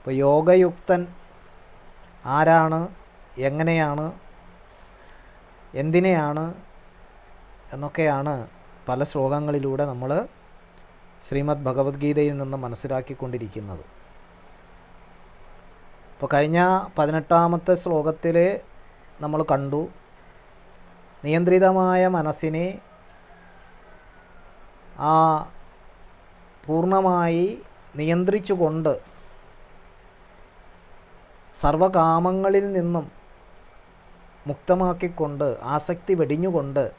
ഇപ്പോൾ യോഗയുക്തൻ ആരാണ്? എങ്ങനെയാണ്? എന്തിനെയാണ്? എന്നൊക്കെയാണ് പല ശ്ലോകങ്ങളിലൂടെ നമ്മൾ ശ്രീമദ് ഭഗവത്ഗീതയിൽ നിന്ന് മനസ്സിലാക്കിക്കൊണ്ടിരിക്കുന്നത്. ഇപ്പോൾ കഴിഞ്ഞ പതിനെട്ടാമത്തെ ശ്ലോകത്തിൽ നമ്മൾ കണ്ടു. നിയന്ത്രിതമായ മനസ്സിനെ ആ പൂർണമായി നിയന്ത്രിച്ചുകൊണ്ട് സർവകാമങ്ങളിൽ നിന്നും മുക്തമാക്കിക്കൊണ്ട് ആസക്തി വെടിഞ്ഞുകൊണ്ട്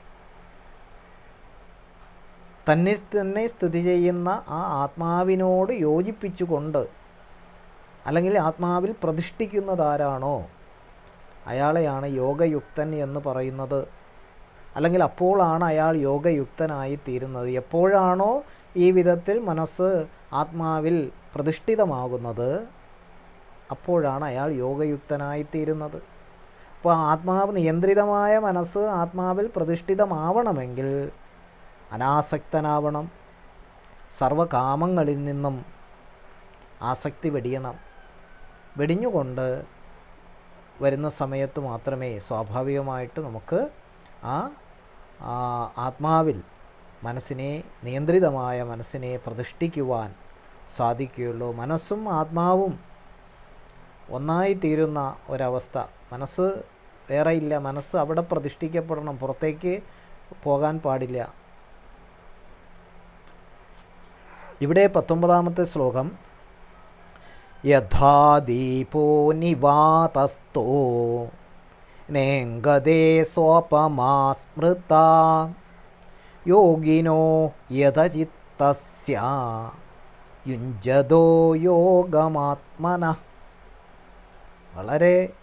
തന്നെ തന്നെ സ്ഥിതി ചെയ്യുന്ന ആ ആത്മാവിനോട് യോജിപ്പിച്ചുകൊണ്ട് അല്ലെങ്കിൽ ആത്മാവിൽ പ്രതിഷ്ഠിക്കുന്നതാരാണോ? അയാളെയാണ് യോഗയുക്തൻ എന്ന് പറയുന്നത്. അല്ലെങ്കിൽ അപ്പോഴാണ് അയാൾ യോഗയുക്തനായി തീരുന്നത്. എപ്പോഴാണോ ഈ വിധത്തിൽ മനസ്സ് ആത്മാവിൽ പ്രതിഷ്ഠിതമാകുന്നത്? അപ്പോഴാണ് അയാൾ യോഗയുക്തനായിത്തീരുന്നത്. അപ്പോൾ ആത്മാവ് നിയന്ത്രിതമായ മനസ്സ് ആത്മാവിൽ പ്രതിഷ്ഠിതമാവണമെങ്കിൽ അനാസക്തനാവണം. സർവകാമങ്ങളിൽ നിന്നും ആസക്തി വെടിയണം. വെടിഞ്ഞുകൊണ്ട് വരുന്ന സമയത്ത് മാത്രമേ സ്വാഭാവികമായിട്ട് നമുക്ക് ആ ആത്മാവിൽ മനസ്സിനെ നിയന്ത്രിതമായ മനസ്സിനെ പ്രതിഷ്ഠിക്കുവാൻ സാധിക്കുകയുള്ളൂ. മനസ്സും ആത്മാവും ഒന്നായി തീരുന്ന ഒരവസ്ഥ. മനസ്സ് വേറെ ഇല്ല. മനസ്സ് അവിടെ പ്രതിഷ്ഠിക്കപ്പെടണം. പുറത്തേക്ക് പോകാൻ പാടില്ല. ഇവിടെ പത്തൊമ്പതാമത്തെ ശ്ലോകം. യഥാ ദീപോ നിവാതസ്തോ നേങ്കദേ സ്വപമാ സ്മൃത യോഗിനോ യഥചിത്തസ്യ യുഞ്ജതോ യോഗമാത്മന വളരെ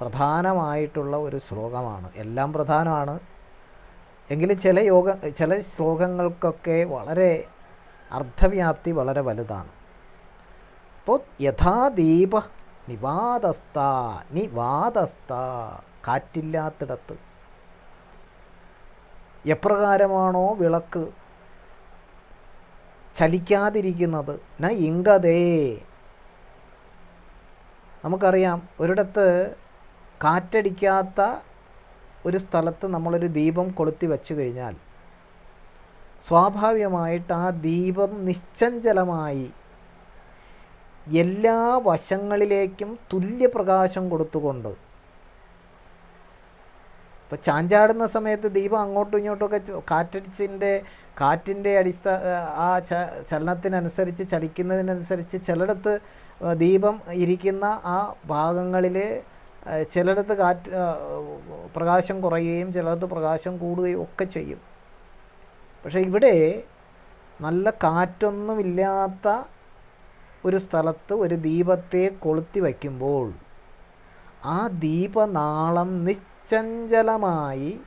പ്രധാനമായിട്ടുള്ള ഒരു ശ്ലോകമാണ്. എല്ലാം പ്രധാനമാണ്. എങ്കിലും ചില യോഗ ചില ശ്ലോകങ്ങൾക്കൊക്കെ വളരെ അർത്ഥവ്യാപ്തി വളരെ വലുതാണ്. അപ്പോൾ യഥാദീപ നിവാദസ്ത നിവാദസ്ത കാറ്റില്ലാത്തിടത്ത്. എപ്രകാരമാണോ വിളക്ക് ചലിക്കാതിരിക്കുന്നത്? ന ഇങ്കതേ നമുക്കറിയാം ഒരിടത്ത് കാറ്റടിക്കാത്ത ഒരു സ്ഥലത്ത് നമ്മളൊരു ദീപം കൊളുത്തി വെച്ചു കഴിഞ്ഞാൽ സ്വാഭാവികമായിട്ട് ആ ദീപം നിശ്ചഞ്ചലമായി എല്ലാ വശങ്ങളിലേക്കും തുല്യപ്രകാശം കൊടുത്തുകൊണ്ട് ഇപ്പോൾ ചാഞ്ചാടുന്ന സമയത്ത് ദീപം അങ്ങോട്ടും ഇങ്ങോട്ടുമൊക്കെ കാറ്റടിച്ചിന്റെ കാറ്റിന്റെ അടിസ്ഥാന ആ ചലനത്തിനനുസരിച്ച് ചലിക്കുന്നതിനനുസരിച്ച് ചിലയിടത്ത് ദീപം ഇരിക്കുന്ന ആ ഭാഗങ്ങളിൽ ചിലയിടത്ത് കാറ്റ് പ്രകാശം കുറയുകയും ചിലയിടത്ത് പ്രകാശം കൂടുകയും ഒക്കെ ചെയ്യും. പക്ഷേ ഇവിടെ നല്ല കാറ്റൊന്നുമില്ലാത്ത ഒരു സ്ഥലത്ത് ഒരു ദീപത്തെ കൊളുത്തി വയ്ക്കുമ്പോൾ ആ ദീപനാളം നിശ്ചഞ്ചലമായി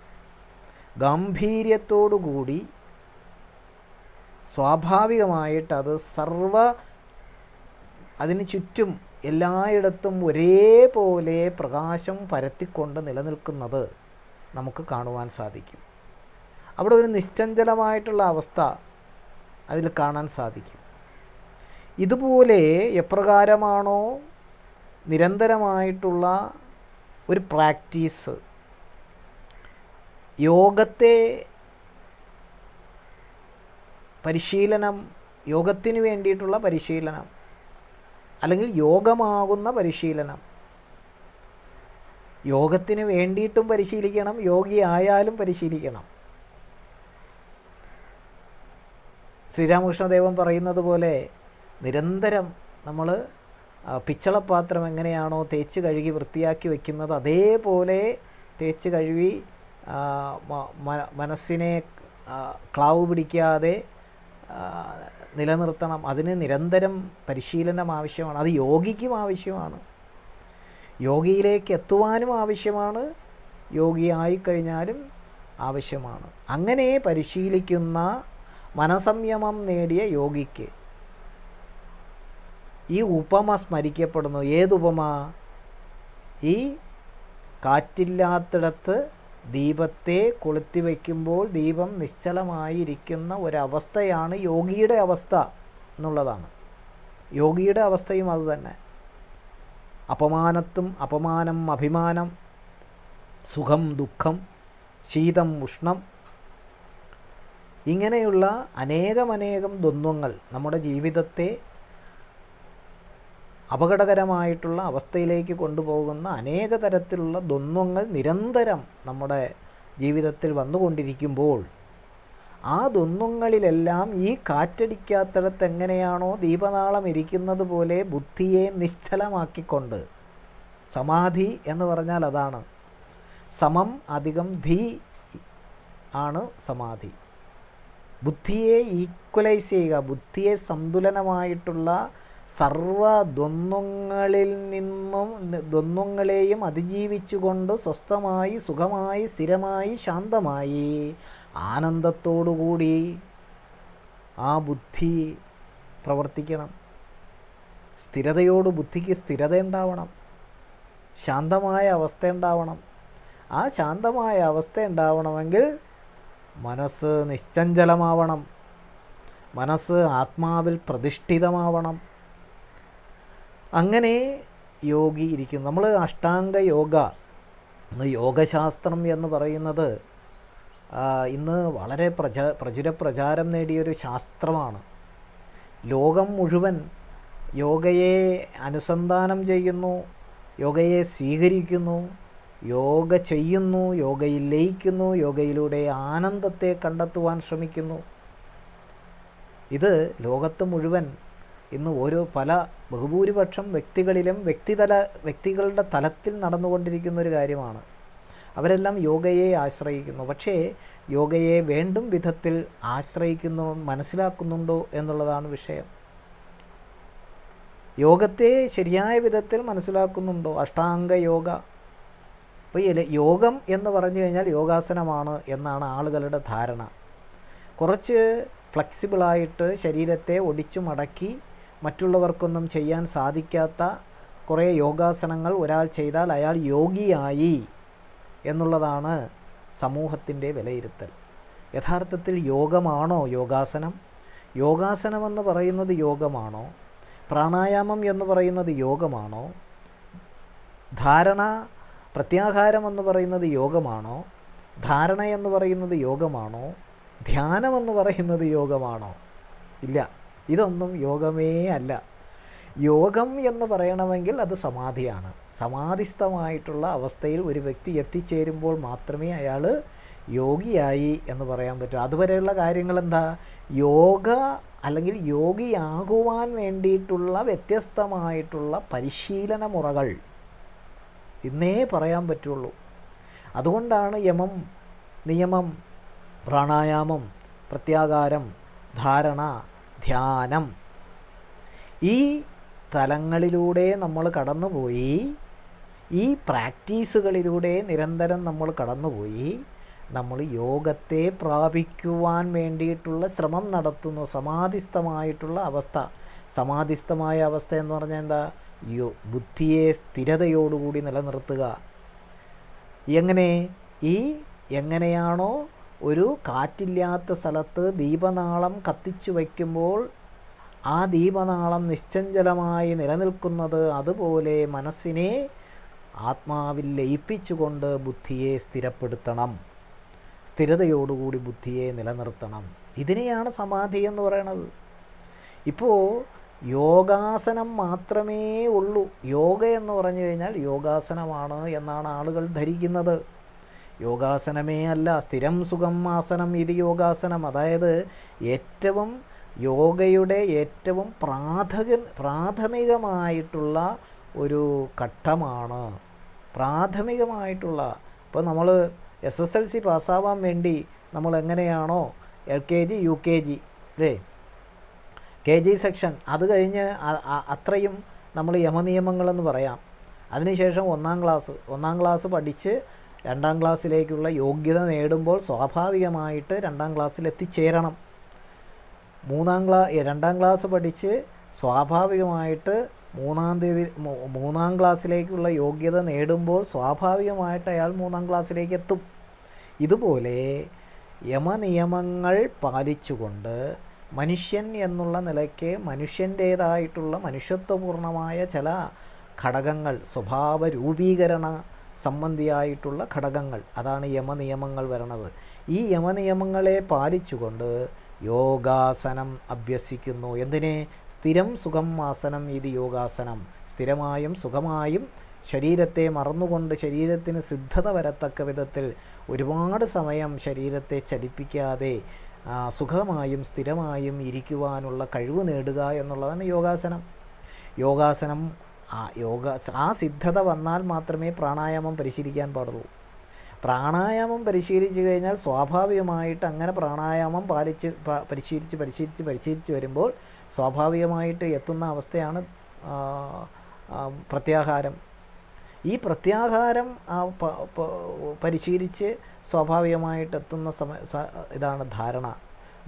ഗാംഭീര്യത്തോടുകൂടി സ്വാഭാവികമായിട്ട് അത് സർവ അതിന് ചുറ്റും എല്ലായിടത്തും ഒരേപോലെ പ്രകാശം പരത്തിക്കൊണ്ട് നിലനിൽക്കുന്നത് നമുക്ക് കാണുവാൻ സാധിക്കും. അവിടെ ഒരു നിശ്ചഞ്ചലമായിട്ടുള്ള അവസ്ഥ അതിൽ കാണാൻ സാധിക്കും. ഇതുപോലെ എപ്രകാരമാണോ നിരന്തരമായിട്ടുള്ള ഒരു പ്രാക്ടീസ് യോഗത്തെ പരിശീലനം യോഗത്തിന് വേണ്ടിയിട്ടുള്ള പരിശീലനം അല്ലെങ്കിൽ യോഗമാകുന്ന പരിശീലനം. യോഗത്തിന് വേണ്ടിയിട്ടും പരിശീലിക്കണം യോഗി ആയാലും പരിശീലിക്കണം. ശ്രീരാമകൃഷ്ണദേവൻ പറയുന്നത് പോലെ നിരന്തരം നമ്മൾ പിച്ചളപ്പാത്രം എങ്ങനെയാണോ തേച്ച് കഴുകി വൃത്തിയാക്കി വെക്കുന്നത് അതേപോലെ തേച്ച് കഴുകി മനസ്സിനെ ക്ലാവ് പിടിക്കാതെ നിലനിർത്തണം. അതിന് നിരന്തരം പരിശീലനം ആവശ്യമാണ്. അത് യോഗിക്കും ആവശ്യമാണ്. യോഗിയിലേക്ക് എത്തുവാനും ആവശ്യമാണ്. യോഗിയായിക്കഴിഞ്ഞാലും ആവശ്യമാണ്. അങ്ങനെ പരിശീലിക്കുന്ന മനസംയമം നേടിയ യോഗിക്ക് ഈ ഉപമ സ്മരിക്കപ്പെടുന്നു. ഏതുപമ ഈ കാറ്റില്ലാത്തിടത്ത് ദീപത്തെ കൊളുത്തി വയ്ക്കുമ്പോൾ ദീപം നിശ്ചലമായിരിക്കുന്ന ഒരവസ്ഥയാണ് യോഗിയുടെ അവസ്ഥ എന്നുള്ളതാണ്. യോഗിയുടെ അവസ്ഥയും അതുതന്നെ അപമാനത്തും അപമാനം അഭിമാനം സുഖം ദുഃഖം ശീതം ഉഷ്ണം ഇങ്ങനെയുള്ള അനേകമനേകം ദ്വന്ദ്വങ്ങൾ നമ്മുടെ ജീവിതത്തെ അപകടകരമായിട്ടുള്ള അവസ്ഥയിലേക്ക് കൊണ്ടുപോകുന്ന അനേക തരത്തിലുള്ള ദ്വന്ദ്ങ്ങൾ നിരന്തരം നമ്മുടെ ജീവിതത്തിൽ വന്നുകൊണ്ടിരിക്കുമ്പോൾ ആ ദ്വന്ദ്ങ്ങളിലെല്ലാം ഈ കാറ്റടിക്കാത്തിടത്ത് എങ്ങനെയാണോ ദീപനാളം ഇരിക്കുന്നത് പോലെ ബുദ്ധിയെ നിശ്ചലമാക്കിക്കൊണ്ട് സമാധി എന്ന് പറഞ്ഞാൽ അതാണ്. സമം അധികം ധീ ആണ് സമാധി. ബുദ്ധിയെ ഈക്വലൈസ് ചെയ്യുക ബുദ്ധിയെ സന്തുലനമായിട്ടുള്ള സർവ ദ്വന്ദ്വങ്ങളിൽ നിന്നും ദ്വന്ദ്വങ്ങളെയും അതിജീവിച്ചുകൊണ്ട് സ്വസ്ഥമായി സുഖമായി സ്ഥിരമായി ശാന്തമായി ആനന്ദത്തോടുകൂടി ആ ബുദ്ധി പ്രവർത്തിക്കണം. സ്ഥിരതയോട് ബുദ്ധിക്ക് സ്ഥിരത ഉണ്ടാവണം. ശാന്തമായ അവസ്ഥ ഉണ്ടാവണം. ആ ശാന്തമായ അവസ്ഥ ഉണ്ടാവണമെങ്കിൽ മനസ്സ് നിശ്ചഞ്ചലമാവണം. മനസ്സ് ആത്മാവിൽ പ്രതിഷ്ഠിതമാവണം. അങ്ങനെ യോഗി ഇരിക്കുന്നു. നമ്മൾ അഷ്ടാംഗ യോഗ യോഗശാസ്ത്രം എന്ന് പറയുന്നത് ഇന്ന് വളരെ പ്രച പ്രചുര പ്രചാരം നേടിയൊരു ശാസ്ത്രമാണ്. ലോകം മുഴുവൻ യോഗയെ അനുസന്ധാനം ചെയ്യുന്നു യോഗയെ സ്വീകരിക്കുന്നു യോഗ ചെയ്യുന്നു യോഗയിൽ ലയിക്കുന്നു യോഗയിലൂടെ ആനന്ദത്തെ കണ്ടെത്തുവാൻ ശ്രമിക്കുന്നു. ഇത് ലോകത്ത് മുഴുവൻ ഇന്ന് ഓരോ പല ബഹുഭൂരിപക്ഷം വ്യക്തികളിലും വ്യക്തിതല വ്യക്തികളുടെ തലത്തിൽ നടന്നുകൊണ്ടിരിക്കുന്ന ഒരു കാര്യമാണ്. അവരെല്ലാം യോഗയെ ആശ്രയിക്കുന്നു. പക്ഷേ യോഗയെ വേണ്ടും വിധത്തിൽ ആശ്രയിക്കുന്നു മനസ്സിലാക്കുന്നുണ്ടോ എന്നുള്ളതാണ് വിഷയം. യോഗത്തെ ശരിയായ വിധത്തിൽ മനസ്സിലാക്കുന്നുണ്ടോ? അഷ്ടാംഗ യോഗ. അപ്പോൾ യോഗം എന്ന് പറഞ്ഞു കഴിഞ്ഞാൽ യോഗാസനമാണ് എന്നാണ് ആളുകളുടെ ധാരണ. കുറച്ച് ഫ്ലെക്സിബിളായിട്ട് ശരീരത്തെ ഒടിച്ചു മടക്കി മറ്റുള്ളവർക്കൊന്നും ചെയ്യാൻ സാധിക്കാത്ത കുറേ യോഗാസനങ്ങൾ ഒരാൾ ചെയ്താൽ അയാൾ യോഗിയായി എന്നുള്ളതാണ് സമൂഹത്തിന്റെ വിലയിരുത്തൽ. യഥാർത്ഥത്തിൽ യോഗമാണോ യോഗാസനം? യോഗാസനമെന്ന് പറയുന്നത് യോഗമാണോ? പ്രാണായാമം എന്ന് പറയുന്നത് യോഗമാണോ? ധാരണ പ്രത്യാഹാരം എന്ന് പറയുന്നത് യോഗമാണോ? ധാരണ എന്ന് പറയുന്നത് യോഗമാണോ? ധ്യാനം എന്ന് പറയുന്നത് യോഗമാണോ? ഇല്ല. ഇതൊന്നും യോഗമേ അല്ല. യോഗം എന്ന് പറയണമെങ്കിൽ അത് സമാധിയാണ്. സമാധിസ്ഥമായിട്ടുള്ള അവസ്ഥയിൽ ഒരു വ്യക്തി എത്തിച്ചേരുമ്പോൾ മാത്രമേ അയാൾ യോഗിയായി എന്ന് പറയാൻ പറ്റൂ. അതുവരെയുള്ള കാര്യങ്ങൾ എന്താ യോഗ അല്ലെങ്കിൽ യോഗിയാകുവാൻ വേണ്ടിയിട്ടുള്ള വ്യത്യസ്തമായിട്ടുള്ള പരിശീലന മുറകൾ ഇന്നേ പറയാൻ പറ്റുള്ളൂ. അതുകൊണ്ടാണ് യമം നിയമം പ്രാണായാമം പ്രത്യാകാരം ധാരണ ധ്യാനം. ഈ തലങ്ങളിലൂടെ നമ്മൾ കടന്നുപോയി ഈ പ്രാക്ടീസുകളിലൂടെ നിരന്തരം നമ്മൾ കടന്നുപോയി നമ്മൾ യോഗത്തെ പ്രാപിക്കുവാൻ വേണ്ടിയിട്ടുള്ള ശ്രമം നടത്തുന്നു. സമാധിസ്ഥമായിട്ടുള്ള അവസ്ഥ. സമാധിസ്ഥമായ അവസ്ഥ എന്ന് പറഞ്ഞാൽ എന്താ? യോ ബുദ്ധിയെ സ്ഥിരതയോടുകൂടി നിലനിർത്തുക. എങ്ങനെ? ഈ എങ്ങനെയാണോ ഒരു കാറ്റില്ലാത്ത സ്ഥലത്ത് ദീപനാളം കത്തിച്ചു വയ്ക്കുമ്പോൾ ആ ദീപനാളം നിശ്ചഞ്ചലമായി നിലനിൽക്കുന്നത് അതുപോലെ മനസ്സിനെ ആത്മാവിൽ ലയിപ്പിച്ചുകൊണ്ട് ബുദ്ധിയെ സ്ഥിരപ്പെടുത്തണം. സ്ഥിരതയോടുകൂടി ബുദ്ധിയെ നിലനിർത്തണം. ഇതിനെയാണ് സമാധി എന്ന് പറയണത്. ഇപ്പോൾ യോഗാസനം മാത്രമേ ഉള്ളൂ. യോഗ എന്ന് പറഞ്ഞു കഴിഞ്ഞാൽ യോഗാസനമാണ് എന്നാണ് ആളുകൾ ധരിക്കുന്നത്. യോഗാസനമേ അല്ല സ്ഥിരം സുഖം ആസനം ഇത് യോഗാസനം. അതായത് ഏറ്റവും യോഗയുടെ ഏറ്റവും പ്രാഥക പ്രാഥമികമായിട്ടുള്ള ഒരു ഘട്ടമാണ്. പ്രാഥമികമായിട്ടുള്ള. ഇപ്പോൾ നമ്മൾ എസ് എസ് എൽ സി പാസ്സാവാൻ വേണ്ടി നമ്മൾ എങ്ങനെയാണോ L K G U K G അല്ലേ കെ ജി സെക്ഷൻ അത് കഴിഞ്ഞ് അത്രയും നമ്മൾ യമനിയമങ്ങളെന്ന് പറയാം. അതിനുശേഷം ഒന്നാം ക്ലാസ് ഒന്നാം ക്ലാസ് പഠിച്ച് രണ്ടാം ക്ലാസ്സിലേക്കുള്ള യോഗ്യത നേടുമ്പോൾ സ്വാഭാവികമായിട്ട് രണ്ടാം ക്ലാസ്സിൽ എത്തിച്ചേരണം. മൂന്നാം ക്ലാ രണ്ടാം ക്ലാസ് പഠിച്ച് സ്വാഭാവികമായിട്ട് മൂന്നാം തീയതി മൂന്നാം ക്ലാസ്സിലേക്കുള്ള യോഗ്യത നേടുമ്പോൾ സ്വാഭാവികമായിട്ട് അയാൾ മൂന്നാം ക്ലാസ്സിലേക്ക് എത്തും. ഇതുപോലെ യമനിയമങ്ങൾ പാലിച്ചുകൊണ്ട് മനുഷ്യൻ എന്നുള്ള നിലയ്ക്ക് മനുഷ്യന്റേതായിട്ടുള്ള മനുഷ്യത്വപൂർണമായ ചില ഘടകങ്ങൾ സ്വഭാവ രൂപീകരണ സംബന്ധിയായിട്ടുള്ള ഘടകങ്ങൾ. അതാണ് യമനിയമങ്ങൾ വരണത്. ഈ യമനിയമങ്ങളെ പാലിച്ചുകൊണ്ട് യോഗാസനം അഭ്യസിക്കുന്നു. എന്തിനെ? സ്ഥിരം സുഖം ആസനം ഇത് യോഗാസനം. സ്ഥിരമായും സുഖമായും ശരീരത്തെ മറന്നുകൊണ്ട് ശരീരത്തിന് സിദ്ധത വരത്തക്ക വിധത്തിൽ ഒരുപാട് സമയം ശരീരത്തെ ചലിപ്പിക്കാതെ സുഖമായും സ്ഥിരമായും ഇരിക്കുവാനുള്ള കഴിവ് നേടുക എന്നുള്ളതാണ് യോഗാസനം. യോഗാസനം ആ യോഗ ആ സിദ്ധത വന്നാൽ മാത്രമേ പ്രാണായാമം പരിശീലിക്കാൻ പാടുള്ളൂ. പ്രാണായാമം പരിശീലിച്ചു കഴിഞ്ഞാൽ സ്വാഭാവികമായിട്ട് അങ്ങനെ പ്രാണായാമം പാലിച്ച് പരിശീലിച്ച് പരിശീലിച്ച് പരിശീലിച്ച് വരുമ്പോൾ സ്വാഭാവികമായിട്ട് എത്തുന്ന അവസ്ഥയാണ് പ്രത്യാഹാരം. ഈ പ്രത്യാഹാരം പരിശീലിച്ച് സ്വാഭാവികമായിട്ട് എത്തുന്ന സമ ഇതാണ് ധാരണ.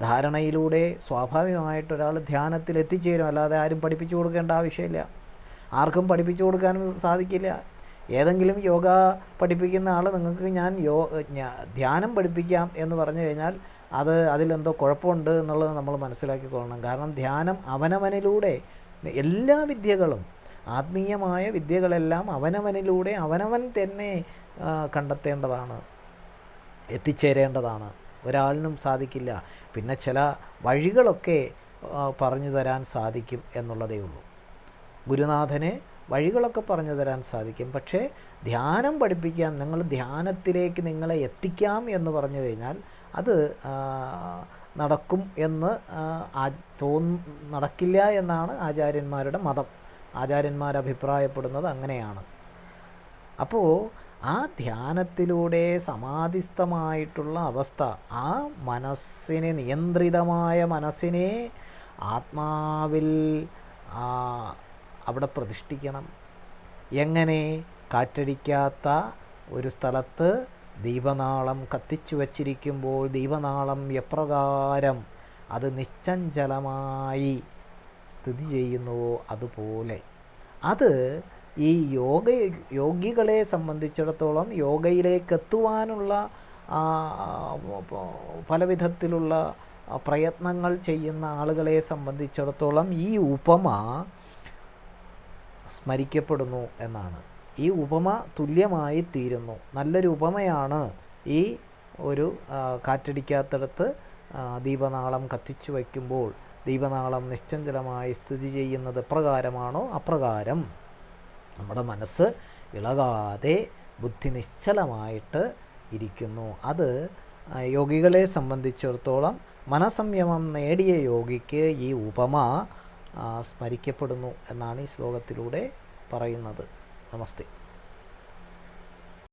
ധാരണയിലൂടെ സ്വാഭാവികമായിട്ട് ഒരാൾ ധ്യാനത്തിൽ എത്തിച്ചേരും അല്ലാതെ ആരും പഠിപ്പിച്ചു കൊടുക്കേണ്ട ആവശ്യമില്ല. ആർക്കും പഠിപ്പിച്ചു കൊടുക്കാനും സാധിക്കില്ല. ഏതെങ്കിലും യോഗ പഠിപ്പിക്കുന്ന ആൾ നിങ്ങൾക്ക് ഞാൻ യോ ധ്യാനം പഠിപ്പിക്കാം എന്ന് പറഞ്ഞു കഴിഞ്ഞാൽ അത് അതിലെന്തോ കുഴപ്പമുണ്ട് എന്നുള്ളത് നമ്മൾ മനസ്സിലാക്കിക്കൊള്ളണം. കാരണം ധ്യാനം അവനവനിലൂടെ എല്ലാ വിദ്യകളും ആത്മീയമായ വിദ്യകളെല്ലാം അവനവനിലൂടെ അവനവൻ തന്നെ കണ്ടെത്തേണ്ടതാണ് എത്തിച്ചേരേണ്ടതാണ്. ഒരാളിനും സാധിക്കില്ല. പിന്നെ ചില വഴികളൊക്കെ പറഞ്ഞു തരാൻ സാധിക്കും എന്നുള്ളതേ ഉള്ളൂ. ഗുരുനാഥന് വഴികളൊക്കെ പറഞ്ഞു തരാൻ സാധിക്കും. പക്ഷേ ധ്യാനം പഠിപ്പിക്കാൻ നിങ്ങൾ ധ്യാനത്തിലേക്ക് നിങ്ങളെ എത്തിക്കാം എന്ന് പറഞ്ഞു കഴിഞ്ഞാൽ അത് നടക്കും എന്ന് തോന്നു നടക്കില്ല എന്നാണ് ആചാര്യന്മാരുടെ മതം. ആചാര്യന്മാർ അഭിപ്രായപ്പെടുന്നത് അങ്ങനെയാണ്. അപ്പോൾ ആ ധ്യാനത്തിലൂടെ സമാധിസ്ഥമായിട്ടുള്ള അവസ്ഥ ആ മനസ്സിനെ നിയന്ത്രിതമായ മനസ്സിനെ ആത്മാവിൽ അവിടെ പ്രതിഷ്ഠിക്കണം. എങ്ങനെ? കാറ്റടിക്കാത്ത ഒരു സ്ഥലത്ത് ദീപനാളം കത്തിച്ചു വച്ചിരിക്കുമ്പോൾ ദീപനാളം എപ്രകാരം അത് നിശ്ചഞ്ചലമായി സ്ഥിതി ചെയ്യുന്നുവോ അതുപോലെ. അത് ഈ യോഗ യോഗികളെ സംബന്ധിച്ചിടത്തോളം യോഗയിലേക്ക് എത്തുവാനുള്ള ആ, പല വിധത്തിലുള്ള പ്രയത്നങ്ങൾ ചെയ്യുന്ന ആളുകളെ സംബന്ധിച്ചിടത്തോളം ഈ ഉപമ സ്മരിക്കപ്പെടുന്നു എന്നാണ്. ഈ ഉപമ തുല്യമായി തീരുന്നു. നല്ലൊരു ഉപമയാണ് ഈ ഒരു കാറ്റടിക്കാത്തടത്ത് ദീപനാളം കത്തിച്ചു വയ്ക്കുമ്പോൾ ദീപനാളം നിശ്ചഞ്ചലമായി സ്ഥിതി ചെയ്യുന്നത് എപ്രകാരമാണോ അപ്രകാരം? നമ്മുടെ മനസ്സ് ഇളകാതെ ബുദ്ധി നിശ്ചലമായിട്ട് ഇരിക്കുന്നു. അത് യോഗികളെ സംബന്ധിച്ചിടത്തോളം മനസംയമം നേടിയ യോഗിക്ക് ഈ ഉപമ സ്മരിക്കപ്പെടുന്നു എന്നാണ് ഈ ശ്ലോകത്തിലൂടെ പറയുന്നത്. നമസ്തേ.